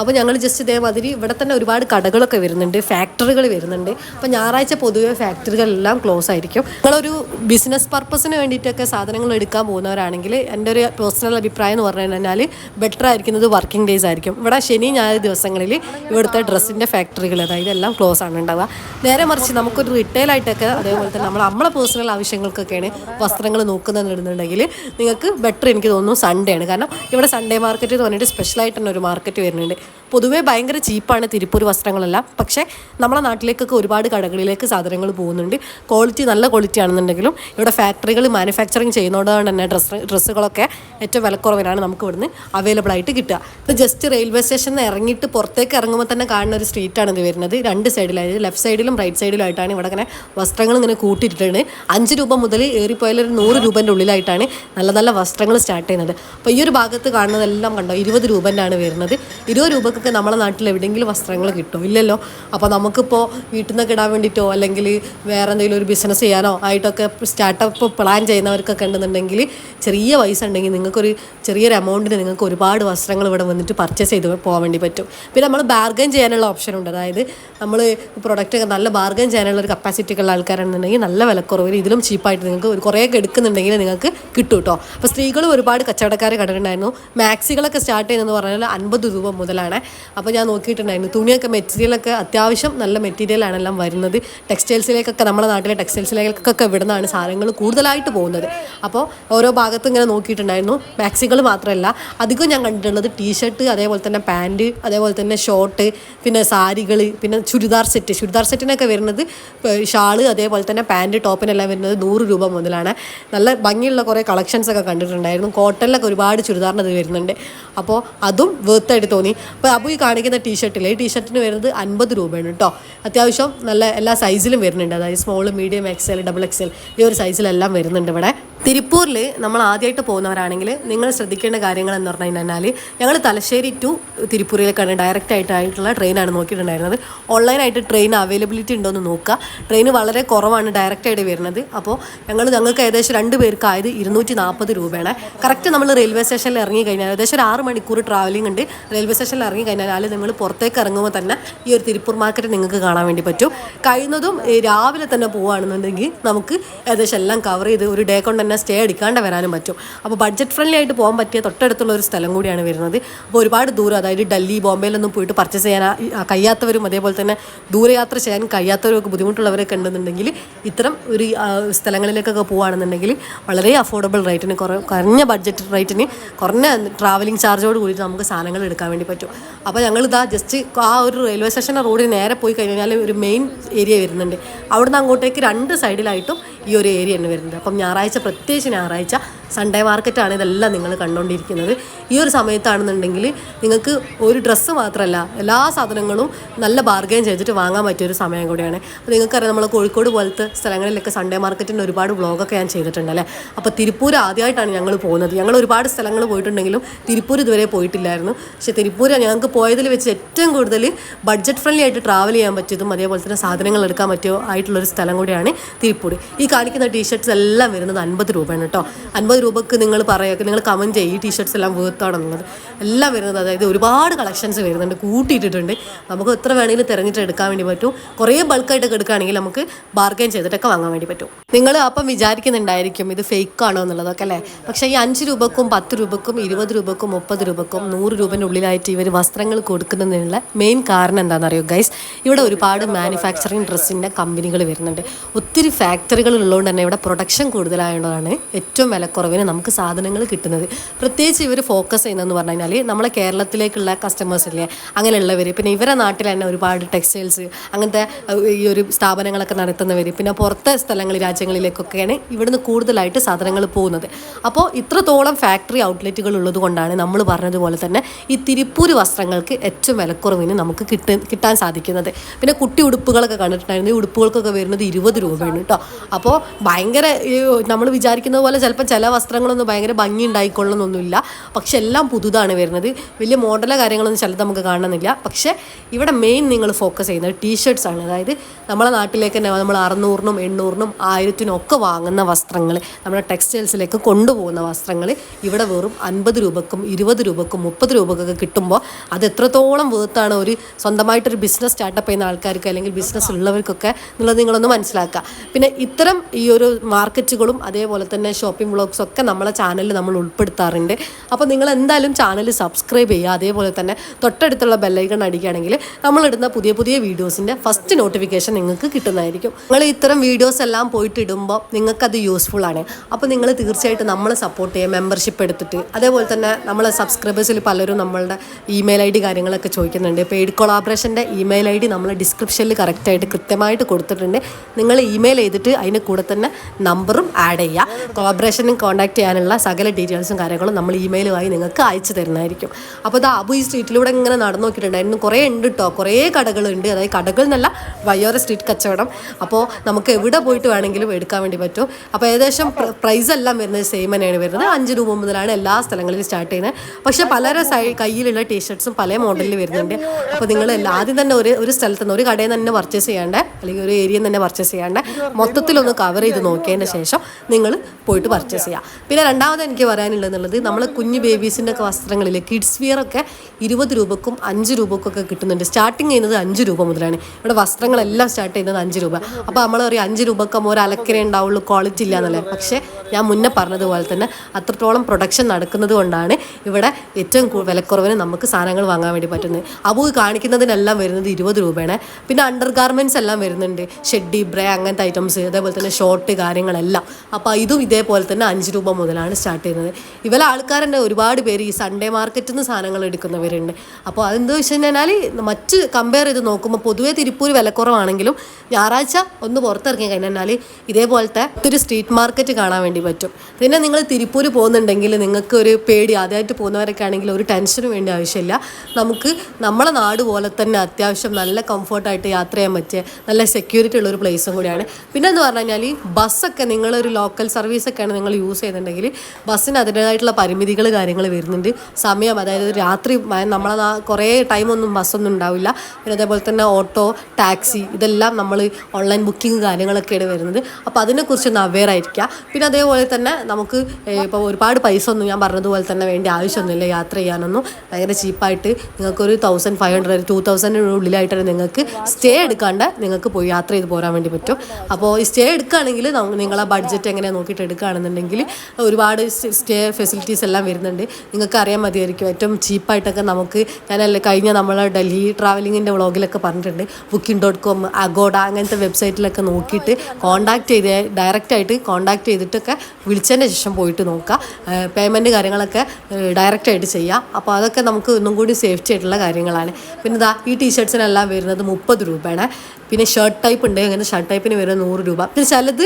അപ്പോൾ ഞങ്ങൾ ജസ്റ്റ് ഇതേമാതിരി ഇവിടെ തന്നെ ഒരുപാട് കടകളൊക്കെ വരുന്നുണ്ട് ഫാക്ടറികൾ വരുന്നുണ്ട്. അപ്പോൾ ഞായറാഴ്ച പൊതുവെ ഫാക്ടറികളെല്ലാം ക്ലോസ് ആയിരിക്കും. നിങ്ങളൊരു ബിസിനസ് പർപ്പസിന് വേണ്ടിയിട്ടൊക്കെ സാധനങ്ങൾ എടുക്കാൻ പോകുന്നവരാണെങ്കിൽ എന്റെ ഒരു പേഴ്സണൽ അഭിപ്രായം എന്ന് പറഞ്ഞു കഴിഞ്ഞാൽ ബെറ്റർ ആയിരിക്കുന്നത് വർക്കിംഗ് ഡേയ്സ് ആയിരിക്കും. ഇവിടെ ശനി ഞായർ ദിവസങ്ങളിൽ ഇവിടുത്തെ ഡ്രസ്സിന്റെ ഫാക്ടറികൾ അതായത് എല്ലാം ക്ലോസ് ആണ് ഉണ്ടാവുക. നേരെ മറിച്ച് നമുക്കൊരു റിട്ടെയിൽ ആയിട്ടൊക്കെ അതേപോലെ തന്നെ നമ്മൾ നമ്മളെ പേഴ്സണൽ ആവശ്യങ്ങൾക്കൊക്കെയാണ് വസ്ത്രങ്ങൾ നോക്കുന്നതെന്നുണ്ടെങ്കിൽ നിങ്ങൾക്ക് ബെറ്റർ എനിക്ക് തോന്നുന്നു സൺഡേ ആണ്. കാരണം ഇവിടെ സൺഡേ മാർക്കറ്റ് എന്ന് പറഞ്ഞിട്ട് സ്പെഷ്യലായിട്ട് തന്നെ ഒരു മാർക്കറ്റ് വരുന്നുണ്ട്. പൊതുവേ ഭയങ്കര ചീപ്പാണ് തിരുപ്പൂർ വസ്ത്രങ്ങളെല്ലാം. പക്ഷേ നമ്മളെ നാട്ടിലേക്കൊക്കെ ഒരുപാട് കടകളിലേക്ക് സാധനങ്ങൾ പോകുന്നുണ്ട്. ക്വാളിറ്റി നല്ല ക്വാളിറ്റി ആണെന്നുണ്ടെങ്കിലും ഇവിടെ ഫാക്ടറികൾ മാനുഫാക്ചറിങ് ചെയ്യുന്നതുകൊണ്ട് തന്നെ ഡ്രസ്സ് ഡ്രസ്സുകളൊക്കെ ഏറ്റവും വിലക്കുറവിനാണ് നമുക്ക് ഇവിടുന്ന് അവൈലബിൾ ആയിട്ട് കിട്ടുക. ഇപ്പോൾ ജസ്റ്റ് റെയിൽവേ സ്റ്റേഷനിൽ നിന്ന് ഇറങ്ങിയിട്ട് പുറത്തേക്ക് ഇറങ്ങുമ്പോൾ തന്നെ കാണുന്ന ഒരു സ്ട്രീറ്റാണ് ഇത് വരുന്നത്. രണ്ട് സൈഡിലായിട്ട് ലെഫ്റ്റ് സൈഡിലും റൈറ്റ് സൈഡിലായിട്ടാണ് ഇവിടെ ഇങ്ങനെ വസ്ത്രങ്ങൾ ഇങ്ങനെ കൂട്ടിയിട്ടുണ്ട് അഞ്ച് രൂപ മുതൽ ഏറിപ്പോയാൽ ഒരു നൂറ് രൂപന്റെ ഉള്ളിലായിട്ടാണ് നല്ല നല്ല വസ്ത്രങ്ങൾ സ്റ്റാർട്ട് ചെയ്യുന്നത്. അപ്പോൾ ഈ ഒരു ഭാഗത്ത് കാണുന്നതെല്ലാം കണ്ടോ? ഇരുപത് രൂപന്റെ ആണ് വരുന്നത്. ഇരുപത് രൂപക്കൊക്കെ നമ്മളെ നാട്ടിൽ എവിടെയെങ്കിലും വസ്ത്രങ്ങൾ കിട്ടും. ഇല്ലല്ലോ? അപ്പോൾ നമുക്കിപ്പോൾ വീട്ടിൽ നിന്നൊക്കെ ഇടാൻ വേണ്ടിയിട്ടോ അല്ലെങ്കിൽ വേറെ എന്തെങ്കിലും ഒരു ബിസിനസ് ചെയ്യാനോ ആയിട്ടൊക്കെ സ്റ്റാർട്ടപ്പ് പ്ലാൻ ചെയ്യുന്നവർക്കൊക്കെ ഉണ്ടെന്നുണ്ടെങ്കിൽ ചെറിയ പൈസ ഉണ്ടെങ്കിൽ നിങ്ങൾക്കൊരു ചെറിയൊരു എമൗണ്ടിന് നിങ്ങൾക്ക് ഒരുപാട് വസ്ത്രങ്ങൾ ഇവിടെ വന്നിട്ട് പർച്ചേസ് ചെയ്ത് പോകാൻ വേണ്ടി പറ്റും. പിന്നെ നമ്മൾ ബാർഗൈൻ ചെയ്യാനുള്ള ഓപ്ഷൻ ഉണ്ട്. അതായത് നമ്മൾ പ്രൊഡക്റ്റൊക്കെ നല്ല ബാർഗൈൻ ചെയ്യാനുള്ള ഒരു കപ്പാസിറ്റി ഉള്ള ആൾക്കാരാണെന്നുണ്ടെങ്കിൽ നല്ല വിലക്കുറവിൽ ഇതിലും ചീപ്പായിട്ട് നിങ്ങൾക്ക് ഒരു കുറേയൊക്കെ എടുക്കുന്നുണ്ടെങ്കിൽ നിങ്ങൾക്ക് കിട്ടും കേട്ടോ. അപ്പോൾ സ്ത്രീകളും ഒരുപാട് കച്ചവടക്കാരെ കണ്ടിട്ടുണ്ടായിരുന്നു. മാക്സികളൊക്കെ സ്റ്റാർട്ട് ചെയ്യുന്നതെന്ന് പറഞ്ഞാൽ അൻപത് രൂപ മുതലാണ്. അപ്പോൾ ഞാൻ നോക്കിയിട്ടുണ്ടായിരുന്നു. തുണിയൊക്കെ മെറ്റീരിയലൊക്കെ അത്യാവശ്യം നല്ല മെറ്റീരിയലാണ് എല്ലാം വരുന്നത്. ടെക്സ്റ്റൈൽസിലേക്കൊക്കെ നമ്മുടെ നാട്ടിലെ ടെക്സ്റ്റൈൽസിലേക്കൊക്കെ ഇവിടുന്നാണ് സാധനങ്ങൾ കൂടുതലായിട്ട് പോകുന്നത്. അപ്പോൾ ഓരോ ഭാഗത്തും ഇങ്ങനെ നോക്കിയിട്ടുണ്ടായിരുന്നു. മാക്സികൾ മാത്രമല്ല അധികം ഞാൻ കണ്ടിട്ടുള്ളത് ടീഷർട്ട് അതേപോലെ തന്നെ പാന്റ് അതേപോലെ തന്നെ ഷോർട്ട് പിന്നെ സാരികൾ പിന്നെ ചുരിദാർ സെറ്റ്. ചുരിദാർ സെറ്റിനൊക്കെ വരുന്നത് ഷാൾ അതേപോലെ തന്നെ പാന്റ് ടോപ്പിനെല്ലാം വരുന്നത് നൂറ് രൂപ മുതലാണ്. നല്ല ഭംഗിയുള്ള കുറേ കളക്ഷൻസ് ഒക്കെ കണ്ടിട്ടുണ്ടായിരുന്നു. കോട്ടണിലൊക്കെ ഒരുപാട് ചുരിദാറിന് അത് വരുന്നുണ്ട്. അപ്പോൾ അതും വേർത്തായിട്ട് തോന്നി. അപ്പോൾ അപ്പോൾ ഈ കാണിക്കുന്ന ടീഷർട്ടിൽ ഈ ടീഷർട്ടിന് വരുന്നത് അൻപത് രൂപയാണ് കേട്ടോ അത്യാവശ്യം നല്ല എല്ലാ സൈസിലും വരുന്നുണ്ട്. അതായത് small medium XL double XL ഈ ഒരു സൈസിലെല്ലാം വരുന്നുണ്ട് ഇവിടെ. തിരുപ്പൂരിൽ നമ്മൾ ആദ്യമായിട്ട് പോകുന്നവരാണെങ്കിൽ നിങ്ങൾ ശ്രദ്ധിക്കേണ്ട കാര്യങ്ങൾ എന്ന് പറഞ്ഞു കഴിഞ്ഞാൽ ഞങ്ങൾ തലശ്ശേരി ടു തിരുപ്പൂരിലേക്കാണ് ഡയറക്റ്റ് ആയിട്ടായിട്ടുള്ള ട്രെയിനാണ് നോക്കിയിട്ടുണ്ടായിരുന്നത്. ഓൺലൈനായിട്ട് ട്രെയിൻ അവൈലബിലിറ്റി ഉണ്ടോ എന്ന് നോക്കുക. ട്രെയിൻ വളരെ കുറവാണ് ഡയറക്റ്റ് ആയിട്ട് വരുന്നത്. അപ്പോൾ ഞങ്ങൾ ഞങ്ങൾക്ക് ഏകദേശം രണ്ട് പേർക്കായത് ഇരുന്നൂറ്റി നാൽപ്പത് രൂപയാണ്. കറക്റ്റ് നമ്മൾ റെയിൽവേ സ്റ്റേഷനിൽ ഇറങ്ങി കഴിഞ്ഞാൽ ഏകദേശം ഒരു ആറ് മണിക്കൂർ ട്രാവലിംഗ് ഉണ്ട്. റെയിൽവേ സ്റ്റേഷനിൽ ഇറങ്ങി കഴിഞ്ഞാൽ നിങ്ങൾ പുറത്തേക്ക് ഇറങ്ങുമ്പോൾ തന്നെ ഈ ഒരു തിരുപ്പൂർ മാർക്കറ്റ് നിങ്ങൾക്ക് കാണാൻ വേണ്ടി പറ്റും. കഴിയുന്നതും രാവിലെ തന്നെ പോവുകയാണെന്നുണ്ടെങ്കിൽ നമുക്ക് ഏകദേശം എല്ലാം കവർ ചെയ്ത് ഒരു ഡേ കൊണ്ട് തന്നെ സ്റ്റേ അടിക്കാണ്ട് വരാനും പറ്റും. അപ്പോൾ ബഡ്ജറ്റ് ഫ്രണ്ട്ലി ആയിട്ട് പോകാൻ പറ്റിയ തൊട്ടടുത്തുള്ള ഒരു സ്ഥലം കൂടിയാണ് വരുന്നത്. അപ്പോൾ ഒരുപാട് ദൂരം അതായത് ഡൽഹി ബോംബെയിലൊന്നും പോയിട്ട് പർച്ചേസ് ചെയ്യാൻ കഴിയാത്തവരും അതേപോലെ തന്നെ ദൂരയാത്ര ചെയ്യാൻ കഴിയാത്തവരൊക്കെ ബുദ്ധിമുട്ടുള്ളവരൊക്കെ ഉണ്ടെന്നുണ്ടെങ്കിൽ ഇത്തരം ഒരു സ്ഥലങ്ങളിലേക്കൊക്കെ പോവുകയാണെന്നുണ്ടെങ്കിൽ വളരെ അഫോർഡബിൾ റേറ്റിന് കുറഞ്ഞ ബഡ്ജറ്റ് റേറ്റിന് കുറഞ്ഞ ട്രാവലിംഗ് ചാർജോട് കൂടിയിട്ട് നമുക്ക് സാധനങ്ങൾ എടുക്കാൻ വേണ്ടി പറ്റും. അപ്പോൾ ഞങ്ങളിതാ ജസ്റ്റ് ആ ഒരു റെയിൽവേ സ്റ്റേഷന്റെ റോഡിൽ നേരെ പോയി കഴിഞ്ഞാൽ ഒരു മെയിൻ ഏരിയ വരുന്നുണ്ട്. അവിടുന്ന് അങ്ങോട്ടേക്ക് രണ്ട് സൈഡിലായിട്ടും ഈ ഒരു ഏരിയ തന്നെ വരുന്നത് അപ്പം ഞായറാഴ്ച പ്രത്യേകിച്ച് ഞായറാഴ്ച സൺഡേ മാർക്കറ്റാണ് ഇതെല്ലാം നിങ്ങൾ കണ്ടുകൊണ്ടിരിക്കുന്നത് ഈ ഒരു സമയത്താണെന്നുണ്ടെങ്കിൽ നിങ്ങൾക്ക് ഒരു ഡ്രസ്സ് മാത്രമല്ല എല്ലാ സാധനങ്ങളും നല്ല ബാർഗെയിൻ ചെയ്തിട്ട് വാങ്ങാൻ പറ്റിയ ഒരു സമയം കൂടിയാണ്. അപ്പോൾ നിങ്ങൾക്കറിയാം നമ്മൾ കോഴിക്കോട് പോലത്തെ സ്ഥലങ്ങളിലൊക്കെ സൺഡേ മാർക്കറ്റിന്റെ ഒരുപാട് വ്ളോഗൊക്കെ ഞാൻ ചെയ്തിട്ടുണ്ട് അല്ലേ? അപ്പോൾ തിരുപ്പൂർ ആദ്യമായിട്ടാണ് ഞങ്ങൾ പോകുന്നത്. ഞങ്ങൾ ഒരുപാട് സ്ഥലങ്ങൾ പോയിട്ടുണ്ടെങ്കിലും തിരുപ്പൂർ ഇതുവരെ പോയിട്ടില്ലായിരുന്നു. പക്ഷേ തിരുപ്പൂർ ഞങ്ങൾക്ക് പോയതിൽ വെച്ച് ഏറ്റവും കൂടുതൽ ബഡ്ജറ്റ് ഫ്രണ്ട്ലി ആയിട്ട് ട്രാവൽ ചെയ്യാൻ പറ്റിയതും അതേപോലെ തന്നെ സാധനങ്ങൾ എടുക്കാൻ പറ്റിയോ ആയിട്ടുള്ളൊരു സ്ഥലം കൂടിയാണ് തിരുപ്പൂർ ഈ കാണിക്കുന്ന ടീഷർട്ട്സ് എല്ലാം വരുന്നത് അൻപത് രൂപയാണ് കേട്ടോ. അൻപത് രൂപക്ക് നിങ്ങൾ പറയുക നിങ്ങൾ കമന്റ് ചെയ്യും. ഈ ടീഷർട്ട്സ് എല്ലാം വേർത്താണെന്നുള്ളത് എല്ലാം വരുന്നത് അതായത് ഒരുപാട് കളക്ഷൻസ് വരുന്നുണ്ട് കൂട്ടിയിട്ടിട്ടുണ്ട്. നമുക്ക് എത്ര വേണമെങ്കിലും തിരഞ്ഞിട്ട് എടുക്കാൻ വേണ്ടി പറ്റും. കുറേ ബൾക്കായിട്ടൊക്കെ എടുക്കുകയാണെങ്കിൽ നമുക്ക് ബാർഗെയിൻ ചെയ്തിട്ടൊക്കെ വാങ്ങാൻ വേണ്ടി പറ്റും. നിങ്ങൾ അപ്പം വിചാരിക്കുന്നുണ്ടായിരിക്കും ഇത് ഫേക്ക് ആണോ എന്നുള്ളതൊക്കെ അല്ലേ? പക്ഷേ ഈ അഞ്ച് രൂപക്കും പത്ത് രൂപക്കും ഇരുപത് രൂപക്കും മുപ്പത് രൂപക്കും നൂറ് രൂപന്റെ ഉള്ളിലായിട്ട് ഇവർ വസ്ത്രങ്ങൾ കൊടുക്കുന്നതിനുള്ള മെയിൻ കാരണം എന്താണെന്നറിയോ ഗൈസ് ഇവിടെ ഒരുപാട് മാനുഫാക്ചറിങ് ഡ്രസ്സിന്റെ കമ്പനികൾ വരുന്നുണ്ട്. ഒത്തിരി ഫാക്ടറികൾ ഉള്ളതുകൊണ്ട് തന്നെ ഇവിടെ പ്രൊഡക്ഷൻ കൂടുതലായതുകൊണ്ടാണ് ഏറ്റവും വിലക്കുറവിന് നമുക്ക് സാധനങ്ങൾ കിട്ടുന്നത്. പ്രത്യേകിച്ച് ഇവർ ഫോക്കസ് ചെയ്യുന്നതെന്ന് പറഞ്ഞു കഴിഞ്ഞാൽ നമ്മളെ കേരളത്തിലേക്കുള്ള കസ്റ്റമേഴ്സ് അങ്ങനെയുള്ളവർ പിന്നെ ഇവരെ നാട്ടിൽ തന്നെ ഒരുപാട് ടെക്സ്റ്റൈൽസ് അങ്ങനത്തെ ഈ ഒരു സ്ഥാപനങ്ങളൊക്കെ നടത്തുന്നവർ പിന്നെ പുറത്തെ സ്ഥലങ്ങൾ രാജ്യങ്ങളിലേക്കൊക്കെയാണ് ഇവിടുന്ന് കൂടുതലായിട്ട് സാധനങ്ങൾ പോകുന്നത്. അപ്പോൾ ഇത്രത്തോളം ഫാക്ടറി ഔട്ട്ലെറ്റുകൾ ഉള്ളത് കൊണ്ടാണ് നമ്മൾ പറഞ്ഞതുപോലെ തന്നെ ഈ തിരുപ്പൂർ വസ്ത്രങ്ങൾക്ക് ഏറ്റവും വിലക്കുറവിന് നമുക്ക് കിട്ട കിട്ടാൻ സാധിക്കുന്നത്. പിന്നെ കുട്ടി ഉടുപ്പുകളൊക്കെ കണ്ടിട്ടുണ്ടായിരുന്നു. ഈ ഉടുപ്പുകൾക്കൊക്കെ വരുന്നത് ഇരുപത് രൂപയാണ് കേട്ടോ. അപ്പോൾ ഭയങ്കര നമ്മൾ വിചാരിക്കുന്ന പോലെ ചിലപ്പോൾ ചില വസ്ത്രങ്ങളൊന്നും ഭയങ്കര ഭംഗി ഉണ്ടായിക്കൊള്ളണമെന്നൊന്നുമില്ല പക്ഷെ എല്ലാം പുതുതാണ് വരുന്നത്. വലിയ മോഡലോ കാര്യങ്ങളൊന്നും ചിലത് നമുക്ക് കാണണമെന്നില്ല. പക്ഷേ ഇവിടെ മെയിൻ നിങ്ങൾ ഫോക്കസ് ചെയ്യുന്നത് ടീഷർട്സ് ആണ്. അതായത് നമ്മളെ നാട്ടിലേക്ക് തന്നെ നമ്മൾ അറുന്നൂറിനും എണ്ണൂറിനും ആയിരത്തിനും ഒക്കെ വാങ്ങുന്ന വസ്ത്രങ്ങൾ നമ്മുടെ ടെക്സ്റ്റൈൽസിലേക്ക് കൊണ്ടുപോകുന്ന വസ്ത്രങ്ങൾ ഇവിടെ വെറും അൻപത് രൂപക്കും ഇരുപത് രൂപക്കും മുപ്പത് രൂപക്കൊക്കെ കിട്ടുമ്പോൾ അത് എത്രത്തോളം വേർത്താണ് ഒരു സ്വന്തമായിട്ടൊരു ബിസിനസ് സ്റ്റാർട്ടപ്പ് ചെയ്യുന്ന ആൾക്കാർക്ക് അല്ലെങ്കിൽ ബിസിനസ് ഉള്ളവർക്കൊക്കെ എന്നുള്ളത് നിങ്ങളൊന്ന് മനസ്സിലാക്കുക. പിന്നെ ഇത്തരം ഈ ഒരു മാർക്കറ്റുകളും അതേപോലെ തന്നെ ഷോപ്പിംഗ് വ്ളോഗ്സും ഒക്കെ നമ്മളെ ചാനലിൽ നമ്മൾ ഉൾപ്പെടുത്താറുണ്ട്. അപ്പോൾ നിങ്ങൾ എന്തായാലും ചാനൽ സബ്സ്ക്രൈബ് ചെയ്യുക. അതേപോലെ തന്നെ തൊട്ടടുത്തുള്ള ബെല്ലൈക്കൺ അടിക്കുകയാണെങ്കിൽ നമ്മളിടുന്ന പുതിയ പുതിയ വീഡിയോസിന്റെ ഫസ്റ്റ് നോട്ടിഫിക്കേഷൻ നിങ്ങൾക്ക് കിട്ടുന്നതായിരിക്കും. നിങ്ങൾ ഇത്തരം വീഡിയോസ് എല്ലാം പോയിട്ട് ഇടുമ്പോൾ നിങ്ങൾക്കത് യൂസ്ഫുൾ ആണ്. അപ്പോൾ നിങ്ങൾ തീർച്ചയായിട്ടും നമ്മളെ സപ്പോർട്ട് ചെയ്യുക മെമ്പർഷിപ്പ് എടുത്തിട്ട്. അതേപോലെ തന്നെ നമ്മളെ സബ്സ്ക്രൈബേഴ്സിൽ പലരും നമ്മളുടെ ഇമെയിൽ ഐ ഡി കാര്യങ്ങളൊക്കെ ചോദിക്കുന്നുണ്ട്. പെയ്ഡ് കൊളാബറേഷന്റെ ഇമെയിൽ ഐ ഡി നമ്മൾ ഡിസ്ക്രിപ്ഷനിൽ കറക്റ്റായിട്ട് കൃത്യമായിട്ട് കൊടുത്തിട്ടുണ്ട്. നിങ്ങൾ ഇമെയിൽ ചെയ്തിട്ട് അതിന് കൂടെ തന്നെ നമ്പറും ആഡ് ചെയ്യുക. കൊളാബറേഷനും കോൺടാക്ട് ചെയ്യാനുള്ള സകല ഡീറ്റെയിൽസും കാര്യങ്ങളും നമ്മൾ ഇമെയിലുമായി നിങ്ങൾക്ക് അയച്ചു തരുന്നതായിരിക്കും. അപ്പോൾ ഇത് ഈ സ്ട്രീറ്റിലൂടെ ഇങ്ങനെ നടന്നു നോക്കിയിട്ടുണ്ടായിരുന്നു. കുറേ ഉണ്ട് കേട്ടോ കുറേ കടകളുണ്ട്. അതായത് കടകൾ എന്നല്ല വയ്യോര സ്ട്രീറ്റ് കച്ചവടം. അപ്പോൾ നമുക്ക് എവിടെ പോയിട്ട് വേണമെങ്കിലും എടുക്കാൻ വേണ്ടി പറ്റും. അപ്പോൾ ഏകദേശം പ്രൈസ് എല്ലാം വരുന്നത് സെയിം തന്നെയാണ് വരുന്നത്. അഞ്ച് രൂപ മുതലാണ് എല്ലാ സ്ഥലങ്ങളിലും സ്റ്റാർട്ട് ചെയ്യുന്നത്. പക്ഷേ പലരെ സൈ കയ്യിലുള്ള ടീഷർട്ട്സും പല മോഡലിൽ വരുന്നുണ്ട്. അപ്പോൾ നിങ്ങൾ ആദ്യം തന്നെ ഒരു ഒരു സ്ഥലത്ത് നിന്ന് ഒരു കടയിൽ തന്നെ പർച്ചേസ് ചെയ്യാണ്ട് അല്ലെങ്കിൽ ഒരു ഏരിയയിൽ തന്നെ പർച്ചേസ് ചെയ്യാണ്ട് മൊത്തത്തിലൊന്ന് കവർ ചെയ്ത് നോക്കിയതിന് ശേഷം നിങ്ങൾ പോയിട്ട് പർച്ചേസ് ചെയ്യുക പിന്നെ രണ്ടാമത് എനിക്ക് പറയാനുള്ളത് നമ്മൾ കുഞ്ഞു ബേബീസിന്റെ ഒക്കെ വസ്ത്രങ്ങളിൽ കിഡ്സ് വിയർ ഒക്കെ ഇരുപത് രൂപക്കും അഞ്ച് രൂപക്കും ഒക്കെ കിട്ടുന്നുണ്ട്. സ്റ്റാർട്ടിങ് ചെയ്യുന്നത് അഞ്ച് രൂപ മുതലാണ്. ഇവിടെ വസ്ത്രങ്ങളെല്ലാം സ്റ്റാർട്ട് ചെയ്യുന്നത് അഞ്ച് രൂപ. അപ്പോൾ നമ്മൾ പറയും അഞ്ച് രൂപക്കം ഒരു അലക്കരേ ഉണ്ടാവുള്ളൂ ക്വാളിറ്റി ഇല്ല എന്നല്ലേ പക്ഷേ ഞാൻ മുന്നേ പറഞ്ഞതുപോലെ തന്നെ അത്രത്തോളം പ്രൊഡക്ഷൻ നടക്കുന്നത് കൊണ്ടാണ് ഇവിടെ ഏറ്റവും വിലക്കുറവിന് നമുക്ക് സാധനങ്ങൾ വാങ്ങാൻ വേണ്ടി പറ്റുന്നത്. അബു കാണിക്കുന്നതിനെല്ലാം വരുന്നത് ഇരുപത് രൂപയാണ്. പിന്നെ അണ്ടർ ഗാർമെന്റ്സ് എല്ലാം വരുന്നുണ്ട്. ഷെഡ്ഡി ബ്രേ അങ്ങനത്തെ ഐറ്റംസ് അതേപോലെ തന്നെ ഷോർട്ട് കാര്യങ്ങളെല്ലാം. അപ്പോൾ ഇതും ഇതേപോലെ തന്നെ അഞ്ച് രൂപ മുതലാണ് സ്റ്റാർട്ട് ചെയ്യുന്നത്. ഇവരെ ആൾക്കാരുണ്ട് ഒരുപാട് പേര് ഈ സൺഡേ മാർക്കറ്റിൽ നിന്ന് സാധനങ്ങൾ എടുക്കുന്നവരുണ്ട്. അപ്പോൾ അതെന്താ വെച്ച് കഴിഞ്ഞാൽ മറ്റ് കമ്പയർ ചെയ്ത് നോക്കുമ്പോൾ പൊതുവേ തിരുപ്പൂർ വിലക്കുറവാണെങ്കിലും ഞായറാഴ്ച ഒന്ന് പുറത്തിറങ്ങി കഴിഞ്ഞാൽ ഇതേപോലത്തെ ഒരു സ്ട്രീറ്റ് മാർക്കറ്റ് കാണാൻ വേണ്ടി പറ്റും. പിന്നെ നിങ്ങൾ തിരുപ്പൂർ പോകുന്നുണ്ടെങ്കിൽ നിങ്ങൾക്ക് ഒരു പേടി ആദ്യമായിട്ട് പോകുന്നവരൊക്കെ ആണെങ്കിൽ ഒരു ടെൻഷനും വേണ്ടി ആവശ്യമില്ല. നമുക്ക് നമ്മളെ നാട് പോലെ തന്നെ അത്യാവശ്യം നല്ല കംഫർട്ടായിട്ട് യാത്ര ചെയ്യാൻ പറ്റിയ നല്ല സെക്യൂരിറ്റി ഉള്ള ഒരു പ്ലേസും കൂടിയാണ്. പിന്നെ എന്ന് പറഞ്ഞു കഴിഞ്ഞാൽ ബസ്സൊക്കെ നിങ്ങളൊരു ലോക്കൽ സർവീസൊക്കെയാണ് നിങ്ങൾ യൂസ് ചെയ്യുന്നുണ്ടെങ്കിൽ ബസ്സിന് അതിന്റേതായിട്ടുള്ള പരിമിതികൾ കാര്യങ്ങൾ വരുന്നുണ്ട്. സമയം അതായത് രാത്രി നമ്മളെ കുറേ ടൈമൊന്നും ബസ്സൊന്നും ഉണ്ടാവില്ല. പിന്നെ അതേപോലെ തന്നെ ഓട്ടോ ടാക്സി ഇതെല്ലാം നമ്മൾ ഓൺലൈൻ ബുക്കിംഗ് കാര്യങ്ങളൊക്കെയാണ് വരുന്നത്. അപ്പോൾ അതിനെക്കുറിച്ച് ഒന്ന് അവെയർ ആയിരിക്കുക. പിന്നെ അതേപോലെ തന്നെ നമുക്ക് ഇപ്പോൾ ഒരുപാട് പൈസ ഒന്നും ഞാൻ പറഞ്ഞതുപോലെ തന്നെ വേണ്ടി ആവശ്യമൊന്നുമില്ല യാത്ര ചെയ്യാനൊന്നും. ഭയങ്കര ചീപ്പായിട്ട് നിങ്ങൾക്കൊരു തൗസൻഡ് ഫൈവ് ഹൺഡ്രഡ് ടു തൗസൻഡിന് ഉള്ളിലായിട്ടാണ് നിങ്ങൾക്ക് സ്റ്റേ എടുക്കാണ്ട് നിങ്ങൾക്ക് പോയി യാത്ര ചെയ്ത് പോരാൻ വേണ്ടി പറ്റും. അപ്പോൾ ഈ സ്റ്റേ എടുക്കുകയാണെങ്കിൽ നിങ്ങളെ ബഡ്ജറ്റ് എങ്ങനെയാണ് നോക്കിയിട്ട് എടുക്കുകയാണെന്നുണ്ടെങ്കിൽ ഒരുപാട് സ്റ്റേ ഫെസിലിറ്റീസ് എല്ലാം വരുന്നുണ്ട്. നിങ്ങൾക്ക് അറിയാൻ മതിയായിരിക്കും. ഏറ്റവും ചീപ്പായിട്ടൊക്കെ നമുക്ക് ഞാനല്ലേ കഴിഞ്ഞ നമ്മൾ ഡൽഹി ട്രാവലിങ്ങിന്റെ വ്ളോഗിലൊക്കെ പറഞ്ഞിട്ടുണ്ട്. ബുക്കിംഗ് ഡോട്ട് കോം അഗോഡ അങ്ങനത്തെ വെബ്സൈറ്റിലൊക്കെ നോക്കിയിട്ട് കോൺടാക്ട് ചെയ്ത് ഡയറക്റ്റ് ആയിട്ട് കോൺടാക്ട് ചെയ്തിട്ടൊക്കെ വിളിച്ചതിന് ശേഷം പോയിട്ട് നോക്കുക പേയ്മെന്റ് കാര്യങ്ങളൊക്കെ ഡയറക്റ്റായിട്ട് ചെയ്യുക അപ്പോൾ അതൊക്കെ നമുക്ക് ഒന്നും കൂടി സേഫ്റ്റി ആയിട്ടുള്ള കാര്യങ്ങളാണ്. പിന്നെ ഇതാ ഈ ടീഷർട്സിനെല്ലാം വരുന്നത് മുപ്പത് രൂപയാണ്. പിന്നെ ഷർട്ട് ടൈപ്പ് ഉണ്ട്. അങ്ങനെ ഷർട്ട് ടൈപ്പിന് വരുന്നത് നൂറ് രൂപ. പിന്നെ ചിലത്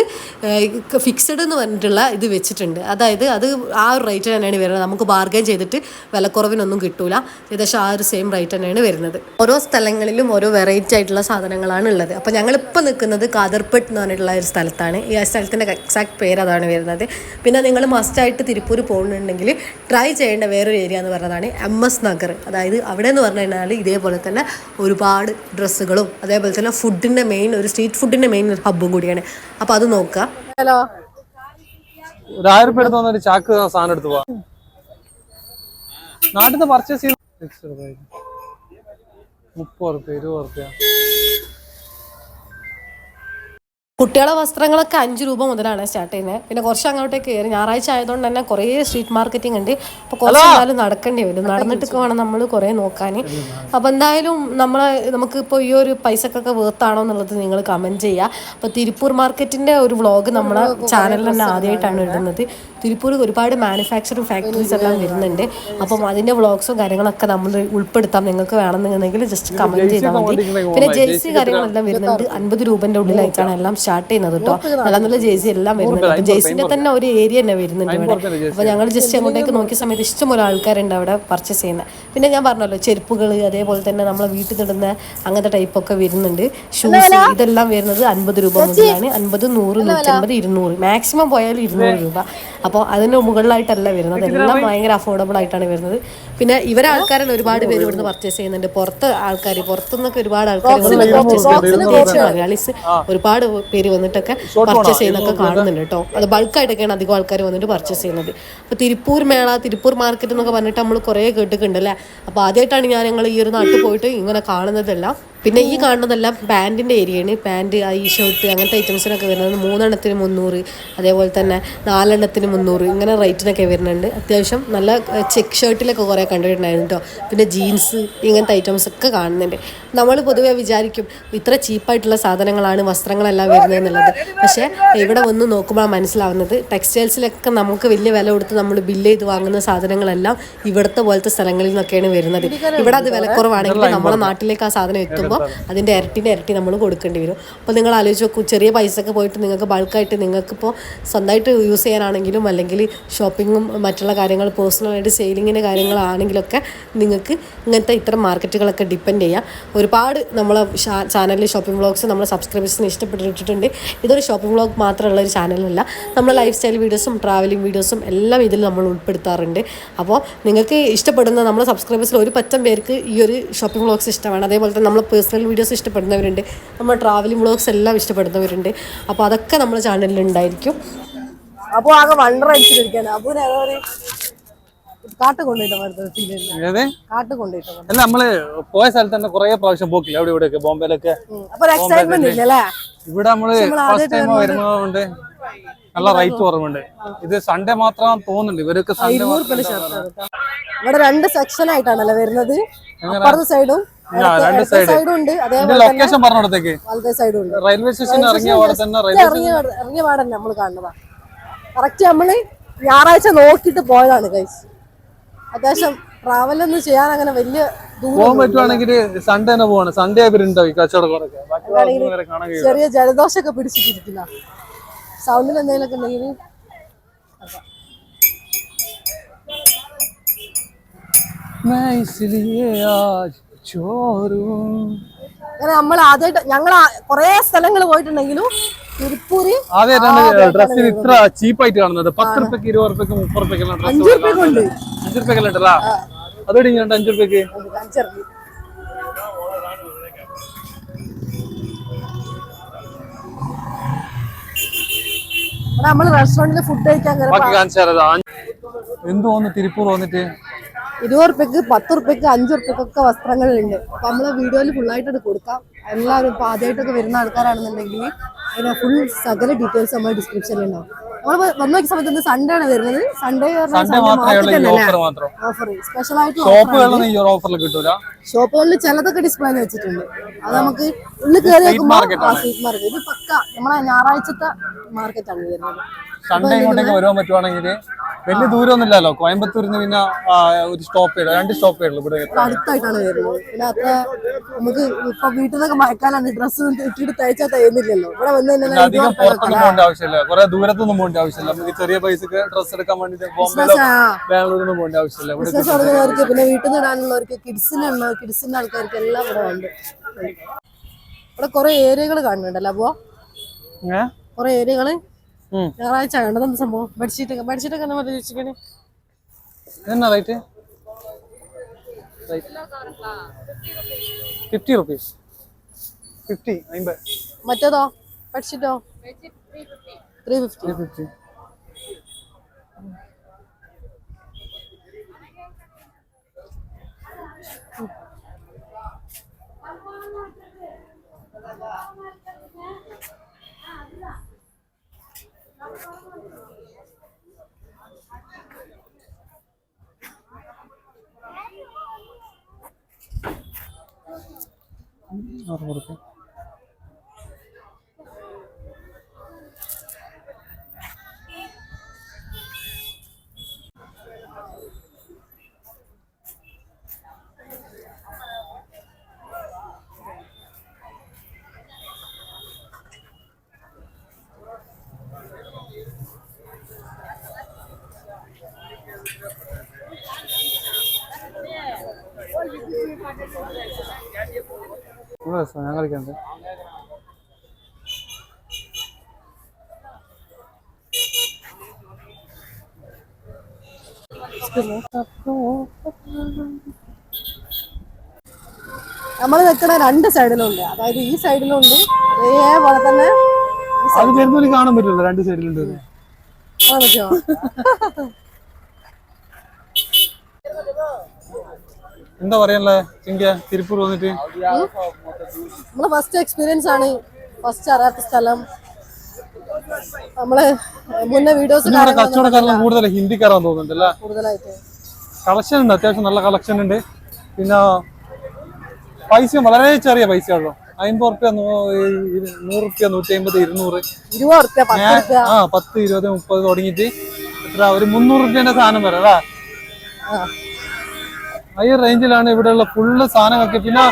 ഫിക്സഡ് എന്ന് പറഞ്ഞിട്ടുള്ള ഇത് വെച്ചിട്ടുണ്ട്. അതായത് അത് ആ ഒരു റേറ്റ് തന്നെയാണ് വരുന്നത്. നമുക്ക് ബാർഗൈൻ ചെയ്തിട്ട് വിലക്കുറവിനൊന്നും കിട്ടൂല. ഏകദേശം ആ ഒരു സെയിം റേറ്റ് തന്നെയാണ് വരുന്നത്. ഓരോ സ്ഥലങ്ങളിലും ഓരോ വെറൈറ്റി ആയിട്ടുള്ള സാധനങ്ങളാണ് ഉള്ളത്. അപ്പോൾ ഞങ്ങളിപ്പോൾ നിൽക്കുന്നത് കാതർപെട്ട് എന്ന് പറഞ്ഞിട്ടുള്ള ഒരു സ്ഥലത്താണ്. ഈ സ്ഥലത്തിന്റെ എക്സാക്ട് പേര് അതാണ് വരുന്നത്. പിന്നെ നിങ്ങൾ മസ്റ്റായിട്ട് തിരുപ്പൂർ പോകുന്നുണ്ടെങ്കിൽ ട്രൈ ചെയ്യേണ്ട വേറൊരു ഏരിയ എന്ന് പറഞ്ഞതാണ് എം എസ് നഗർ അതായത് അവിടെ എന്ന് പറഞ്ഞു കഴിഞ്ഞാൽ ഇതേപോലെ തന്നെ ഒരുപാട് ഡ്രസ്സുകളും അതേപോലെ തന്നെ ഫുഡിന്റെ മെയിൻ ഒരു സ്ട്രീറ്റ് ഫുഡിന്റെ മെയിൻ ഒരു ഹബ്ബും കൂടിയാണ്. അപ്പോൾ അത് നോക്കുക. ഹലോ ഒരു ആയിരം രൂപ എടുത്ത് വന്നൊരു ചാക്ക് സാധനം എടുത്ത് പോവാ. നാട്ടിൽ നിന്ന് പർച്ചേസ് ചെയ്ത് മുപ്പത് റുപ്യ ഇരുപത് റുപ്യ കുട്ടികളെ വസ്ത്രങ്ങളൊക്കെ അഞ്ച് രൂപ മുതലാണ് സ്റ്റാർട്ട് ചെയ്യുന്നത്. പിന്നെ കുറച്ച് അങ്ങോട്ടേക്ക് കയറി. ഞായറാഴ്ച ആയതുകൊണ്ട് തന്നെ കുറേ സ്ട്രീറ്റ് മാർക്കറ്റിംഗ് ഉണ്ട്. അപ്പോൾ കുറച്ച് എന്തായാലും നടക്കേണ്ടി വരും. നടന്നിട്ട് വേണം നമ്മൾ കുറേ നോക്കാൻ. അപ്പോൾ എന്തായാലും നമ്മളെ നമുക്ക് ഇപ്പൊ ഈ ഒരു പൈസക്കൊക്കെ വേർത്താണോ എന്നുള്ളത് നിങ്ങൾ കമന്റ് ചെയ്യുക അപ്പോൾ തിരുപ്പൂർ മാർക്കറ്റിന്റെ ഒരു വ്ളോഗ് നമ്മളെ ചാനലിൽ തന്നെ ആദ്യമായിട്ടാണ് ഇടുന്നത്. തിരുപ്പൂർ ഒരുപാട് മാനുഫാക്ചറിങ് ഫാക്ടറീസ് എല്ലാം വരുന്നുണ്ട്. അപ്പം അതിന്റെ വ്ളോഗ്സും കാര്യങ്ങളൊക്കെ നമ്മൾ ഉൾപ്പെടുത്താം. നിങ്ങൾക്ക് വേണമെന്നുണ്ടെങ്കിൽ ജസ്റ്റ് കമന്റ് ചെയ്താൽ മതി. പിന്നെ ജേഴ്സി കാര്യങ്ങളെല്ലാം വരുന്നുണ്ട്. അൻപത് രൂപന്റെ ഉള്ളിലായിട്ടാണ് എല്ലാം സ്റ്റാർട്ട് ചെയ്യുന്നത് കേട്ടോ നല്ല നല്ല ജേഴ്സി എല്ലാം വരുന്നുണ്ട്. ജേഴ്സിന്റെ തന്നെ ഒരു ഏരിയ തന്നെ വരുന്നുണ്ട് ഇവിടെ. അപ്പോൾ ഞങ്ങൾ ജസ്റ്റ് അങ്ങോട്ടേക്ക് നോക്കിയ സമയത്ത് ഇഷ്ടംപോലെ ആൾക്കാരുണ്ട് അവിടെ പർച്ചേസ് ചെയ്യുന്നത് പിന്നെ ഞാൻ പറഞ്ഞല്ലോ ചെരുപ്പുകൾ അതേപോലെ തന്നെ നമ്മളെ വീട്ടിൽ നിടുന്ന അങ്ങനത്തെ ടൈപ്പൊക്കെ വരുന്നുണ്ട്. ഷൂസ് ഇതെല്ലാം വരുന്നത് അൻപത് രൂപ മുതലാണ്. അൻപത് നൂറ് നൂറ്റമ്പത് ഇരുന്നൂറ്. മാക്സിമം പോയാലും ഇരുന്നൂറ് രൂപ. അപ്പോൾ അപ്പോൾ അതിന് മുകളിലായിട്ടല്ല വരുന്നത്. എല്ലാം ഭയങ്കര അഫോർഡബിൾ ആയിട്ടാണ് വരുന്നത്. പിന്നെ ഇവരെ ആൾക്കാരാണ് ഒരുപാട് പേര് ഇവിടുന്ന് പർച്ചേസ് ചെയ്യുന്നുണ്ട്. പുറത്ത് ആൾക്കാർ പുറത്തുനിന്നൊക്കെ ഒരുപാട് ആൾക്കാർ പർച്ചേസ് ചെയ്യുന്നുണ്ട്. മലയാളീസ് ഒരുപാട് പേര് വന്നിട്ടൊക്കെ പർച്ചേസ് ചെയ്യുന്നൊക്കെ കാണുന്നുണ്ട് കേട്ടോ. അത് ബൾക്കായിട്ടൊക്കെയാണ് അധികം ആൾക്കാർ വന്നിട്ട് പർച്ചേസ് ചെയ്യുന്നത്. അപ്പോൾ തിരുപ്പൂർ മേള തിരുപ്പൂർ മാർക്കറ്റ് എന്നൊക്കെ പറഞ്ഞിട്ട് നമ്മൾ കുറേ കേട്ടിട്ടുണ്ട് അല്ലേ? അപ്പോൾ ആദ്യമായിട്ടാണ് ഞാൻ ഞങ്ങൾ ഈ ഒരു നാട്ടിൽ പോയിട്ട് ഇങ്ങനെ കാണുന്നതെല്ലാം. പിന്നെ ഈ കാണുന്നതെല്ലാം പാന്റിന്റെ ഏരിയയാണ്. പാന്റ് ഈ ഷർട്ട് അങ്ങനത്തെ ഐറ്റംസിനൊക്കെ വരുന്നത് മൂന്നെണ്ണത്തിന് മുന്നൂറ് അതേപോലെ തന്നെ നാലെണ്ണത്തിന് മുന്നൂറ് ഇങ്ങനെ റേറ്റിനൊക്കെ വരുന്നുണ്ട്. അത്യാവശ്യം നല്ല ചെക്ക് ഷർട്ടിലൊക്കെ കുറേ കണ്ടിട്ടുണ്ടായിരുന്നു കേട്ടോ പിന്നെ ജീൻസ് ഇങ്ങനത്തെ ഐറ്റംസ് ഒക്കെ കാണുന്നുണ്ട്. നമ്മൾ പൊതുവെ വിചാരിക്കും ഇത്ര ചീപ്പായിട്ടുള്ള സാധനങ്ങളാണ് വസ്ത്രങ്ങളെല്ലാം വരുന്നത് എന്നുള്ളത്. പക്ഷേ ഇവിടെ വന്ന് നോക്കുമ്പോൾ മനസ്സിലാവുന്നത് ടെക്സ്റ്റൈൽസിലൊക്കെ നമുക്ക് വലിയ വില കൊടുത്ത് നമ്മൾ ബില്ല് ചെയ്ത് വാങ്ങുന്ന സാധനങ്ങളെല്ലാം ഇവിടുത്തെ പോലത്തെ സ്ഥലങ്ങളിൽ നിന്നൊക്കെയാണ് വരുന്നത്. ഇവിടെ അത് വിലക്കുറവാണെങ്കിൽ നമ്മുടെ നാട്ടിലേക്ക് ആ സാധനം എത്തുമ്പോൾ അതിന്റെ ഇരട്ടിന്റെ ഇരട്ടി നമ്മൾ കൊടുക്കേണ്ടി വരും. അപ്പോൾ നിങ്ങൾ ആലോചിച്ച് നോക്കൂ ചെറിയ പൈസയൊക്കെ പോയിട്ട് നിങ്ങൾക്ക് ബൾക്കായിട്ട് നിങ്ങൾക്കിപ്പോൾ സ്വന്തമായിട്ട് യൂസ് ചെയ്യാനാണെങ്കിലും അല്ലെങ്കിൽ ഷോപ്പിങ്ങും മറ്റുള്ള കാര്യങ്ങൾ പേഴ്സണലായിട്ട് സെയിലിങ്ങിന്റെ കാര്യങ്ങളാണെങ്കിലൊക്കെ നിങ്ങൾക്ക് ഇങ്ങനത്തെ ഇത്തരം മാർക്കറ്റുകളൊക്കെ ഡിപ്പെൻഡ് ചെയ്യാം. ഒരുപാട് നമ്മളെ ചാനലിൽ ഷോപ്പിംഗ് വ്ളോഗ്സ് നമ്മളെ സബ്സ്ക്രൈബേഴ്സിന് ഇഷ്ടപ്പെട്ടിട്ടുണ്ട് ഇതൊരു ഷോപ്പിംഗ് വ്ളോഗ് മാത്രമുള്ള ഒരു ചാനലല്ല നമ്മൾ ലൈഫ് സ്റ്റൈൽ വീഡിയോസും ട്രാവലിംഗ് വീഡിയോസും എല്ലാം ഇതിൽ നമ്മൾ ഉൾപ്പെടുത്താറുണ്ട്. അപ്പോൾ നിങ്ങൾക്ക് ഇഷ്ടപ്പെടുന്ന നമ്മളെ സബ്സ്ക്രൈബേഴ്സിൽ ഒരു പറ്റം പേർക്ക് ഈ ഒരു ഷോപ്പിംഗ് വ്ളോഗ്സ് ഇഷ്ടമാണ്. അതേപോലെ തന്നെ നമ്മൾ പേഴ്സണൽ വീഡിയോസ് ഇഷ്ടപ്പെടുന്നവരുണ്ട്. നമ്മൾ ട്രാവലിംഗ് വ്ളോഗ്സ് എല്ലാം ഇഷ്ടപ്പെടുന്നവരുണ്ട്. അപ്പോൾ അതൊക്കെ നമ്മുടെ ചാനലിൽ ഉണ്ടായിരിക്കും. അപ്പോൾ ആകെ വണ്ടർ അടിച്ചിരിക്കുകയാണ് അപ്പോൾ കാട്ട് കാട്ട് അല്ല നമ്മൾ പോയ സ്ഥലത്ത് തന്നെ കുറെ പ്രാവശ്യം പോക്കില്ല. അവിടെ ഇവിടെയൊക്കെ ബോംബെയിലൊക്കെ. ഇവിടെ നമ്മൾ ഫസ്റ്റ് ടൈം വരുന്നതുകൊണ്ട് നല്ല റേറ്റ് കുറവുണ്ട് ഇത് സൺഡേ മാത്രം തോന്നുന്നുണ്ട്. ഇവരൊക്കെ സൺഡേ ഇവിടെ രണ്ട് സെക്ഷൻ ആയിട്ടാണല്ലേ വരുന്നത്. അപ്പുറത്തെ സൈഡും രണ്ട് സൈഡ് ഉണ്ട്. അതേപോലെ ലൊക്കേഷൻ പറഞ്ഞിടത്തേക്ക് വലത്തെ സൈഡും ഉണ്ട്. റെയിൽവേ സ്റ്റേഷൻ ഇറങ്ങിയ പാടെ തന്നെ ഇറങ്ങിയ ഇറങ്ങിയ പാടന്നെ നമ്മൾ കാണുന്നതാ. കറക്റ്റ് നമ്മൾ ഞായറാഴ്ച നോക്കിട്ട് പോയതാണ് കൈസ് അത്യാവശ്യം ട്രാവലൊന്നും ചെയ്യാൻ അങ്ങനെ വലിയ പോകാൻ പറ്റുവാണെങ്കിൽ സൺഡേ തന്നെ പോവാണ്. സൺഡേ ആയിരുന്നു കച്ചവടക്കാരൊക്കെ? ചെറിയ ജലദോഷൊക്കെ പിടിച്ചിട്ടിരിക്കുന്ന. സൗണ്ടിൽ എന്തെങ്കിലുമൊക്കെ ഉണ്ടെങ്കിൽ നമ്മൾ ആദ്യമായിട്ട് ഞങ്ങൾ കൊറേ സ്ഥലങ്ങൾ പോയിട്ടുണ്ടെങ്കിലും തിരുപ്പൂരി ഡ്രസ്സിന് ഇത്ര ചീപ്പായിട്ട് കാണുന്നത്. പത്ത് റുപ്യക്ക് ഇരുപത് റുപ്യക്ക് മുപ്പത് റുപ്യക്കുള്ള ഡ്രസ്സ് അഞ്ചു റുപ്യക്കുണ്ട് റുപ്യക്കെല്ലാം ഉണ്ടല്ലോ അതോടെ ഇങ്ങനെ അഞ്ച് റുപ്യക്ക് കാണിച്ചിറങ്ങി ഇവിടെ നമ്മൾ റെസ്റ്റോറന്റിൽ ഫുഡ് കഴിക്കാൻ എന്ത് തോന്നുന്നു തിരുപ്പൂർ വന്നിട്ട് ഇരുപത് റുപ്യക്ക് പത്ത് റുപ്യക്ക് അഞ്ച് റുപ്യക്കൊക്കെ വസ്ത്രങ്ങളുണ്ട് അപ്പൊ നമ്മളെ വീഡിയോയിൽ ഫുള്ളായിട്ട് കൊടുക്കാം. എല്ലാവരും ഇപ്പൊ ആദ്യമായിട്ടൊക്കെ വരുന്ന ആൾക്കാരാണെന്നുണ്ടെങ്കിൽ അതിന് ഫുൾ സകല ഡീറ്റെയിൽസ് നമ്മുടെ ഡിസ്ക്രിപ്ഷനിൽ ഉണ്ടാവും. നമ്മൾ വന്നു നോക്കിയ സമയത്ത് സൺഡേ ആണ് വരുന്നത്. സൺഡേ ഓഫർ സ്പെഷ്യൽ ആയിട്ട് ഓഫറിൽ കിട്ടൂല. ഷോപ്പുകളിൽ ചിലതൊക്കെ ഡിസ്പ്ലേ വെച്ചിട്ടുണ്ട്. അത് നമുക്ക് ഉള്ളിൽ കയറി നോക്കുമ്പോൾ സ്ട്രീറ്റ് മാർക്കറ്റ് ഇത് പക്ക. നമ്മളെ ഞായറാഴ്ചത്തെ മാർക്കറ്റാണ് വരുന്നത്. സൺഡേ ഇങ്ങോട്ടേക്ക് വരുവാൻ പറ്റുവാണെങ്കിൽ വലിയ ദൂരമൊന്നുമില്ലല്ലോ. കോയമ്പത്തൂരിൽ നിന്ന് പിന്നെ ഒരു സ്റ്റോപ്പ് ചെയ്തു രണ്ട് സ്റ്റോപ്പ് ഉള്ളൂ ഇവിടെ അടുത്തായിട്ടാണ് വരുന്നത്. പിന്നെ അത്ര നമുക്ക് ഇപ്പൊ വീട്ടിൽ നിന്നൊക്കെ മഴക്കാലാണ് ഡ്രസ്സ് ഇട്ടിട്ട് തയ്ച്ചാൽ തയ്യുന്നില്ലല്ലോ. ഇവിടെ വന്ന് തന്നെ അധികം പുറത്തൊന്നും പോകേണ്ട ആവശ്യമില്ല. കുറെ ദൂരത്തൊന്നും പോകേണ്ട ആവശ്യമില്ല. നമുക്ക് ചെറിയ പൈസക്ക് ഡ്രസ്സ് എടുക്കാൻ വേണ്ടിട്ട് ബാംഗ്ലൂരിൽ പോകേണ്ട ആവശ്യമില്ല. ഇവിടെ ബിസിനസ് തുടങ്ങുന്നവർക്ക് പിന്നെ വീട്ടിൽ നിന്ന് ഇടാനുള്ളവർക്ക് കിഡ്സിനുള്ള കിഡ്സിന്റെ ആൾക്കാർക്ക് എല്ലാം ഇവിടെ ഉണ്ട്. ഇവിടെ കുറെ ഏരിയകൾ കാണുന്നുണ്ടല്ലോ അപ്പോ? കുറെ ഏരിയകൾ? ഉം. കണ്ടത് എന്ത് സംഭവം? ബെഡ്ഷീറ്റ് ഒക്കെ ബെഡ്ഷീറ്റ് ഒക്കെ മതി ചോദിച്ചിട്ട് എന്നാ റേറ്റ്? Fifty rupees. ഫിഫ്റ്റി അമ്പത്. മറ്റേതോ? ബെഡ്ഷീറ്റോ? ത്രീ ഫിഫ്റ്റി ത്രീ ഫിഫ്റ്റി और നല്ല രസമാണ് ഞാൻ കളിക്കണ്ട് നമ്മൾ നിൽക്കണ രണ്ട് സൈഡിലുണ്ട്. അതായത് ഈ സൈഡിലുണ്ട്. അതേപോലെ തന്നെ അത് ചേർന്നൊരു കാണാൻ പറ്റില്ല രണ്ട് സൈഡിലുണ്ട് ആ പറ്റുമോ? (laughs) എന്താ പറയാനുള്ളത് ചിങ്ക തിരുപ്പൂർ വന്നിട്ട്? നമ്മളെ ഫസ്റ്റ് എക്സ്പീരിയൻസ് ആണ്. ഫസ്റ്റ് അറിയാത്ത സ്ഥലം. നമ്മൾ മുന്നേ വീഡിയോസ് കച്ചവടക്കാരെല്ലാം കൂടുതൽ ഹിന്ദിക്കാരാന്ന് തോന്നുന്നുണ്ട് അല്ലേ? കൂടുതലായിട്ട്. കളക്ഷൻ ഉണ്ട് അത്യാവശ്യം നല്ല കളക്ഷൻ ഉണ്ട്. പിന്നെ പൈസ വളരെ ചെറിയ പൈസ ആണല്ലോ അമ്പത് റുപ്യ നൂറ് റുപ്യ നൂറ്റി അമ്പത് ഇരുന്നൂറ് ആ പത്ത് ഇരുപത് മുപ്പത് തുടങ്ങിയിട്ട്. എത്ര? ഒരു മുന്നൂറ് റുപ്യന്റെ സാധനം വരെ അല്ലേ. ഈ റേഞ്ചിലാണ് ഇവിടെയുള്ള ഫുള്ള് സാധനങ്ങളൊക്കെ. പിന്നെ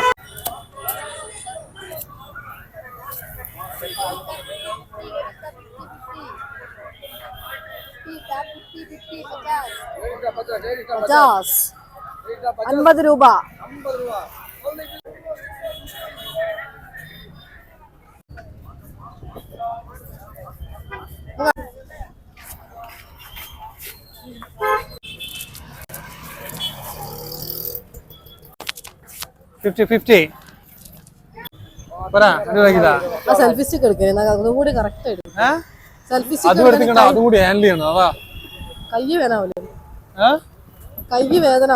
അൻപത് രൂപ. സെൽഫി സ്റ്റിക്ക് എടുക്കരുത് അതും കൂടി കറക്റ്റ് എടുക്കും. ഏ? സെൽഫി അത് സ്റ്റിക്ക് എടുത്തിട്ട് അതും കൂടി ഹാൻഡിൽ ചെയ്യണം അതാ കൈ വേദന ഏ? കൈ വേദന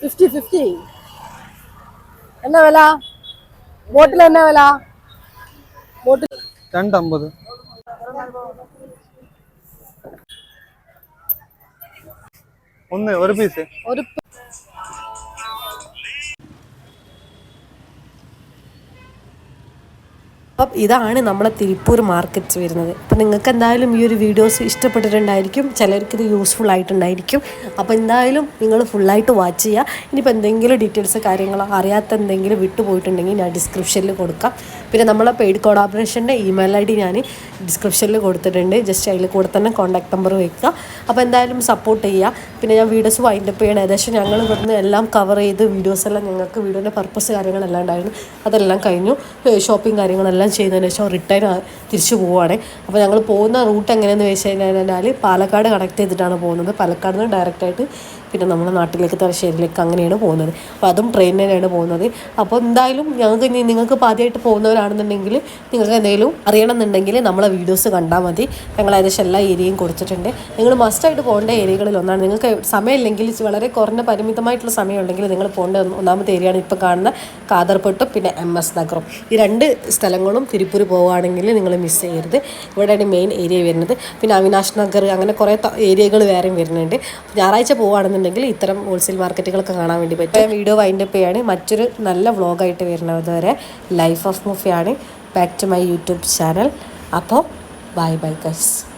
ഫിഫ്റ്റി ഫിഫ്റ്റി എന്നാ വില? ബോട്ടിൽ എന്നാ വില? ബോട്ടിൽ രണ്ടമ്പത്. ഒന്ന് ഒരു പീസ് ഒരു അപ്പം ഇതാണ് നമ്മളെ തിരുപ്പൂർ മാർക്കറ്റ് വരുന്നത്. അപ്പം നിങ്ങൾക്ക് എന്തായാലും ഈ ഒരു വീഡിയോസ് ഇഷ്ടപ്പെട്ടിട്ടുണ്ടായിരിക്കും. ചിലർക്ക് ഇത് യൂസ്ഫുൾ ആയിട്ടുണ്ടായിരിക്കും. അപ്പോൾ എന്തായാലും നിങ്ങൾ ഫുള്ളായിട്ട് വാച്ച് ചെയ്യുക ഇനിയിപ്പോൾ എന്തെങ്കിലും ഡീറ്റെയിൽസ് കാര്യങ്ങളോ അറിയാത്ത എന്തെങ്കിലും വിട്ടുപോയിട്ടുണ്ടെങ്കിൽ ഞാൻ ഡിസ്ക്രിപ്ഷനിൽ കൊടുക്കാം. പിന്നെ നമ്മളെ പെയ്ഡ് കൊളാബറേഷന്റെ ഇമെയിൽ ഐ ഡി ഞാൻ ഡിസ്ക്രിപ്ഷനിൽ കൊടുത്തിട്ടുണ്ട്. ജസ്റ്റ് അതിൽ കൂടെ തന്നെ കോൺടാക്ട് നമ്പർ വയ്ക്കുക അപ്പോൾ എന്തായാലും സപ്പോർട്ട് ചെയ്യുക. പിന്നെ ഞാൻ വീഡിയോസ് വൈൻഡപ്പ് ചെയ്യണം. ഏകദേശം ഞങ്ങൾ ഇവിടുന്ന് എല്ലാം കവർ ചെയ്ത് വീഡിയോസ് എല്ലാം ഞങ്ങൾക്ക് വീഡിയോന്റെ പർപ്പസ് കാര്യങ്ങളെല്ലാം ഉണ്ടായിരുന്നു. അതെല്ലാം കഴിഞ്ഞു. ഷോപ്പിംഗ് കാര്യങ്ങളെല്ലാം ചെയ്തതിന് ശേഷം റിട്ടേൺ തിരിച്ചു പോവുകയാണ് അപ്പോൾ ഞങ്ങൾ പോകുന്ന റൂട്ട് എങ്ങനെയെന്ന് വെച്ച് കഴിഞ്ഞാൽ പാലക്കാട് കണക്ട് ചെയ്തിട്ടാണ് പോകുന്നത്. പാലക്കാട് നിന്ന് ഡയറക്റ്റായിട്ട് പിന്നെ നമ്മുടെ നാട്ടിലേക്ക് തലശ്ശേരിയിലേക്ക് അങ്ങനെയാണ് പോകുന്നത്. അപ്പോൾ അതും ട്രെയിനിലാണ് പോകുന്നത്. അപ്പോൾ എന്തായാലും ഞങ്ങൾക്ക് ഇനി നിങ്ങൾക്ക് ആദ്യമായിട്ട് പോകുന്നവരാണെന്നുണ്ടെങ്കിൽ നിങ്ങൾക്ക് എന്തെങ്കിലും അറിയണമെന്നുണ്ടെങ്കിൽ നമ്മളെ വീഡിയോസ് കണ്ടാൽ മതി. ഞങ്ങൾ ഏകദേശം എല്ലാ ഏരിയയും കൊടുത്തിട്ടുണ്ട്. നിങ്ങൾ മസ്റ്റായിട്ട് പോകേണ്ട ഏരിയകളിൽ ഒന്നാണ്. നിങ്ങൾക്ക് സമയമില്ലെങ്കിൽ വളരെ കുറഞ്ഞ പരിമിതമായിട്ടുള്ള സമയമുണ്ടെങ്കിൽ നിങ്ങൾ പോകേണ്ട ഒന്നാമത്തെ ഏരിയയാണ് ഇപ്പോൾ കാണുന്ന കാതർപെട്ടും പിന്നെ എം എസ് നഗറും. ഈ രണ്ട് സ്ഥലങ്ങളും തിരുപ്പൂർ പോവുകയാണെങ്കിൽ നിങ്ങൾ മിസ് ചെയ്യരുത്. ഇവിടെയാണ് മെയിൻ ഏരിയ വരുന്നത്. പിന്നെ അവിനാഷ് നഗർ അങ്ങനെ കുറേ ഏരിയകൾ വേറെയും വരുന്നുണ്ട്. ഞായറാഴ്ച പോവുകയാണെന്നുണ്ടെങ്കിൽ ഇത്തരം ഹോൾസെയിൽ മാർക്കറ്റുകളൊക്കെ കാണാൻ വേണ്ടി പറ്റും. വീഡിയോ വൈൻഡ് അപ്പ് ചെയ്യാണ്. മറ്റൊരു നല്ല വ്ളോഗായിട്ട് വരുന്നത് വരെ life of മൂഫിയാണ് back to my YouTube channel അപ്പോൾ ബൈ ബൈ ഗൈസ്